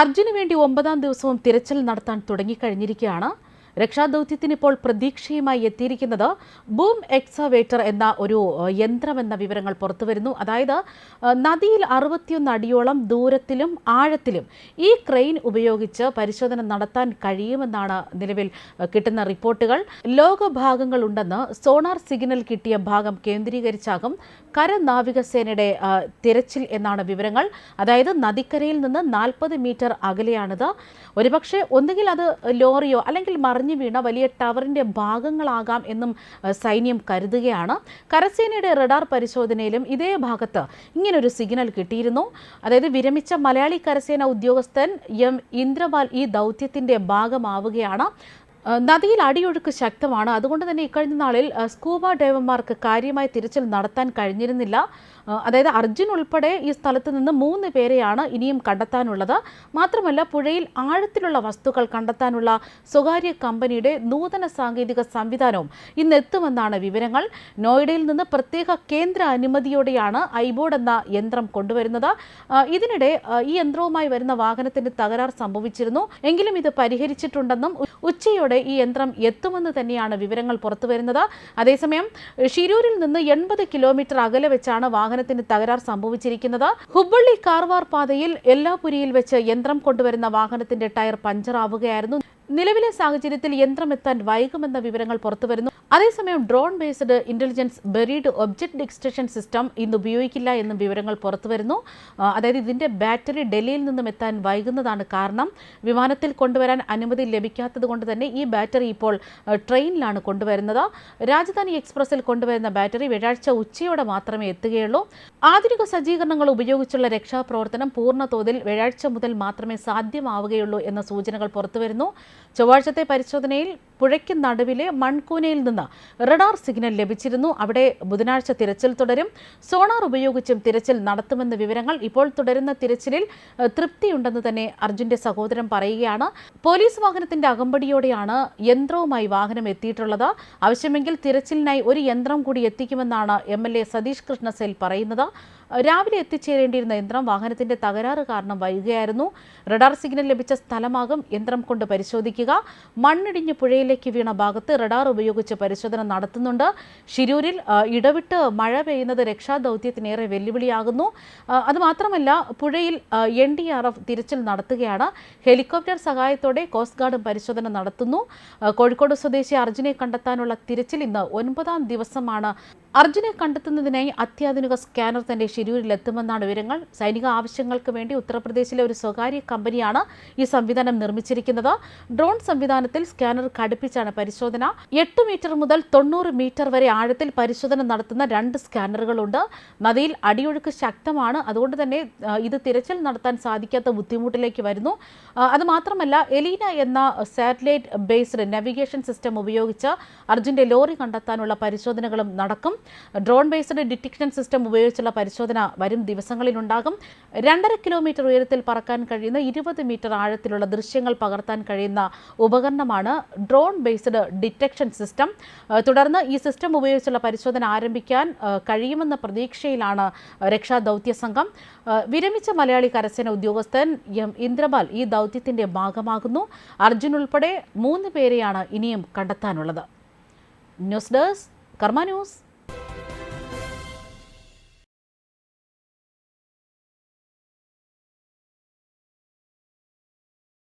അർജുന് വേണ്ടി ഒമ്പതാം ദിവസവും തിരച്ചിൽ നടത്താൻ തുടങ്ങിക്കഴിഞ്ഞിരിക്കുകയാണ്. രക്ഷാദൗത്യത്തിന് ഇപ്പോൾ പ്രതീക്ഷയുമായി എത്തിയിരിക്കുന്നത് ബൂം എക്സവേറ്റർ എന്ന ഒരു യന്ത്രമെന്ന വിവരങ്ങൾ പുറത്തുവരുന്നു. അതായത് നദിയിൽ അറുപത്തിയൊന്ന് അടിയോളം ദൂരത്തിലും ആഴത്തിലും ഈ ക്രെയിൻ ഉപയോഗിച്ച് പരിശോധന നടത്താൻ കഴിയുമെന്നാണ് നിലവിൽ കിട്ടുന്ന റിപ്പോർട്ടുകൾ. ലോകഭാഗങ്ങളുണ്ടെന്ന് സോണാർ സിഗ്നൽ കിട്ടിയ ഭാഗം കേന്ദ്രീകരിച്ചാകും കരനാവികസേനയുടെ തിരച്ചിൽ എന്നാണ് വിവരങ്ങൾ. അതായത് നദിക്കരയിൽ നിന്ന് നാൽപ്പത് മീറ്റർ അകലെയാണിത്. ഒരുപക്ഷെ ഒന്നുകിൽ അത് ലോറിയോ അല്ലെങ്കിൽ മറിഞ്ഞു വീണ വലിയ ടവറിന്റെ ഭാഗങ്ങളാകാം എന്നും സൈന്യം കരുതുകയാണ്. കരസേനയുടെ റഡാർ പരിശോധനയിലും ഇതേ ഭാഗത്ത് ഇങ്ങനൊരു സിഗ്നൽ കിട്ടിയിരുന്നു. അതായത് വിരമിച്ച മലയാളി കരസേന ഉദ്യോഗസ്ഥൻ എം. ഇന്ദ്രപാൽ ഈ ദൗത്യത്തിന്റെ ഭാഗമാവുകയാണ്. നദിയിൽ അടിയൊഴുക്ക് ശക്തമാണ്. അതുകൊണ്ട് തന്നെ ഇക്കഴിഞ്ഞ നാളിൽ സ്കൂബ ഡൈവർമാർക്ക് കാര്യമായി തിരച്ചിൽ നടത്താൻ കഴിഞ്ഞിരുന്നില്ല. അതായത് അർജുൻ ഉൾപ്പെടെ ഈ സ്ഥലത്ത് നിന്ന് മൂന്ന് പേരെയാണ് ഇനിയും കണ്ടെത്താനുള്ളത്. മാത്രമല്ല പുഴയിൽ ആഴത്തിലുള്ള വസ്തുക്കൾ കണ്ടെത്താനുള്ള സ്വകാര്യ കമ്പനിയുടെ നൂതന സാങ്കേതിക സംവിധാനവും ഇന്ന് എത്തുമെന്നാണ് വിവരങ്ങൾ. നോയിഡയിൽ നിന്ന് പ്രത്യേക കേന്ദ്ര അനുമതിയോടെയാണ് ഐബോർഡ് എന്ന യന്ത്രം കൊണ്ടുവരുന്നത്. ഇതിനിടെ ഈ യന്ത്രവുമായി വരുന്ന വാഹനത്തിന് തകരാർ സംഭവിച്ചിരുന്നു. എങ്കിലും ഇത് പരിഹരിച്ചിട്ടുണ്ടെന്നും ഉ- ഉച്ചയോടെ ഈ യന്ത്രം എത്തുമെന്ന് തന്നെയാണ് വിവരങ്ങൾ പുറത്തുവരുന്നത് അതേസമയം ഷിരൂരിൽ നിന്ന് എൺപത് കിലോമീറ്റർ അകലെ വെച്ചാണ് വാഹനത്തിന് തകരാർ സംഭവിച്ചിരിക്കുന്നത്. ഹുബ്ബള്ളി കാർവാർ പാതയിൽ എല്ലാപുരിയിൽ വെച്ച് യന്ത്രം കൊണ്ടുവരുന്ന വാഹനത്തിന്റെ ടയർ പഞ്ചറാവുകയായിരുന്നു. നിലവിലെ സാഹചര്യത്തിൽ യന്ത്രം എത്താൻ വൈകുമെന്ന വിവരങ്ങൾ പുറത്തുവരുന്നു. അതേസമയം drone based intelligence buried object detection system ഇന്ന് ഉപയോഗിക്കില്ല എന്നും വിവരങ്ങൾ പുറത്തുവരുന്നു. അതായത് ഇതിന്റെ ബാറ്ററി ഡൽഹിയിൽ നിന്നും എത്താൻ വൈകുന്നതാണ് കാരണം. വിമാനത്തിൽ കൊണ്ടുവരാൻ അനുമതി ലഭിക്കാത്തത് കൊണ്ട് തന്നെ ഈ ബാറ്ററി ഇപ്പോൾ ട്രെയിനിലാണ് കൊണ്ടുവരുന്നത്. രാജധാനി എക്സ്പ്രസിൽ കൊണ്ടുവരുന്ന ബാറ്ററി വ്യാഴാഴ്ച ഉച്ചയോടെ മാത്രമേ എത്തുകയുള്ളൂ. ആധുനിക സജ്ജീകരണങ്ങൾ ഉപയോഗിച്ചുള്ള രക്ഷാപ്രവർത്തനം പൂർണ തോതിൽ വ്യാഴാഴ്ച മുതൽ മാത്രമേ സാധ്യമാവുകയുള്ളൂ എന്ന സൂചനകൾ പുറത്തുവരുന്നു. ചൊവ്വാഴ്ചത്തെ പരിശോധനയിൽ പുഴയ്ക്ക് നടുവിലെ മൺകൂനയിൽ നിന്ന് റഡാർ സിഗ്നൽ ലഭിച്ചിരുന്നു. അവിടെ ബുധനാഴ്ച തിരച്ചിൽ തുടരും. സോണാർ ഉപയോഗിച്ചും തിരച്ചിൽ നടത്തുമെന്ന വിവരങ്ങൾ ഇപ്പോൾ തുടരുന്ന തിരച്ചിലിൽ തൃപ്തിയുണ്ടെന്ന് തന്നെ അർജുന്റെ സഹോദരൻ പറയുകയാണ്. പോലീസ് വാഹനത്തിന്റെ അകമ്പടിയോടെയാണ് യന്ത്രവുമായി വാഹനം എത്തിയിട്ടുള്ളത്. ആവശ്യമെങ്കിൽ തിരച്ചിലിനായി ഒരു യന്ത്രം കൂടി എത്തിക്കുമെന്നാണ് M L A Satish Krishna Sail പറയുന്നത്. രാവിലെ എത്തിച്ചേരേണ്ടിയിരുന്ന യന്ത്രം വാഹനത്തിന്റെ തകരാറ് കാരണം വൈകുകയായിരുന്നു. റഡാർ സിഗ്നൽ ലഭിച്ച സ്ഥലമാകും യന്ത്രം കൊണ്ട് പരിശോധിക്കുക മണ്ണിടിഞ്ഞ് പുഴയിലേക്ക് വീണ ഭാഗത്ത് റഡാർ ഉപയോഗിച്ച് പരിശോധന നടത്തുന്നുണ്ട്. ശിരൂരിൽ ഇടവിട്ട് മഴ പെയ്യുന്നത് രക്ഷാദൗത്യത്തിനേറെ വെല്ലുവിളിയാകുന്നു. അതുമാത്രമല്ല പുഴയിൽ എൻ ഡി ആർ എഫ് തിരച്ചിൽ നടത്തുകയാണ്. ഹെലികോപ്റ്റർ സഹായത്തോടെ കോസ്റ്റ് ഗാർഡും പരിശോധന നടത്തുന്നു. കോഴിക്കോട് സ്വദേശി അർജുനെ കണ്ടെത്താനുള്ള തിരച്ചിൽ ഇന്ന് ഒൻപതാം ദിവസമാണ് അർജുനെ കണ്ടെത്തുന്നതിനായി അത്യാധുനിക സ്കാനർ തന്റെ ഷിരൂരിൽ എത്തുമെന്നാണ് വിവരങ്ങൾ. സൈനിക ആവശ്യങ്ങൾക്ക് വേണ്ടി ഉത്തർപ്രദേശിലെ ഒരു സ്വകാര്യ കമ്പനിയാണ് ഈ സംവിധാനം നിർമ്മിച്ചിരിക്കുന്നത്. ഡ്രോൺ സംവിധാനത്തിൽ സ്കാനർ ഘടിപ്പിച്ചാണ് പരിശോധന. എട്ട് മീറ്റർ മുതൽ തൊണ്ണൂറ് മീറ്റർ വരെ ആഴത്തിൽ പരിശോധന നടത്തുന്ന രണ്ട് സ്കാനറുകളുണ്ട്. നദിയിൽ അടിയൊഴുക്ക് ശക്തമാണ്. അതുകൊണ്ട് തന്നെ ഇത് തിരച്ചിൽ നടത്താൻ സാധിക്കാത്ത ബുദ്ധിമുട്ടിലേക്ക് വരുന്നു. അതുമാത്രമല്ല അത് മാത്രമല്ല എലീന എന്ന സാറ്റലൈറ്റ് ബേസ്ഡ് നാവിഗേഷൻ സിസ്റ്റം ഉപയോഗിച്ച് അർജുന്റെ ലോറി കണ്ടെത്താനുള്ള പരിശോധനകളും നടക്കും. ഡ്രോൺ ബേസ്ഡ് ഡിറ്റക്ഷൻ സിസ്റ്റം ഉപയോഗിച്ചുള്ള പരിശോധന വരും ദിവസങ്ങളിലുണ്ടാകും. രണ്ടര കിലോമീറ്റർ ഉയരത്തിൽ പറക്കാൻ കഴിയുന്ന ഇരുപത് മീറ്റർ ആഴത്തിലുള്ള ദൃശ്യങ്ങൾ പകർത്താൻ കഴിയുന്ന ഉപകരണമാണ് ഡ്രോൺ ബേസ്ഡ് ഡിറ്റക്ഷൻ സിസ്റ്റം തുടർന്ന് ഈ സിസ്റ്റം ഉപയോഗിച്ചുള്ള പരിശോധന ആരംഭിക്കാൻ കഴിയുമെന്ന പ്രതീക്ഷയിലാണ് രക്ഷാദൗത്യ സംഘം. വിരമിച്ച മലയാളി കരസേന ഉദ്യോഗസ്ഥൻ എം ഇന്ദ്രപാൽ ഈ ദൗത്യത്തിന്റെ ഭാഗമാകുന്നു. അർജുൻ ഉൾപ്പെടെ മൂന്ന് പേരെയാണ് ഇനിയും കണ്ടെത്താനുള്ളത്. News desk Karma news.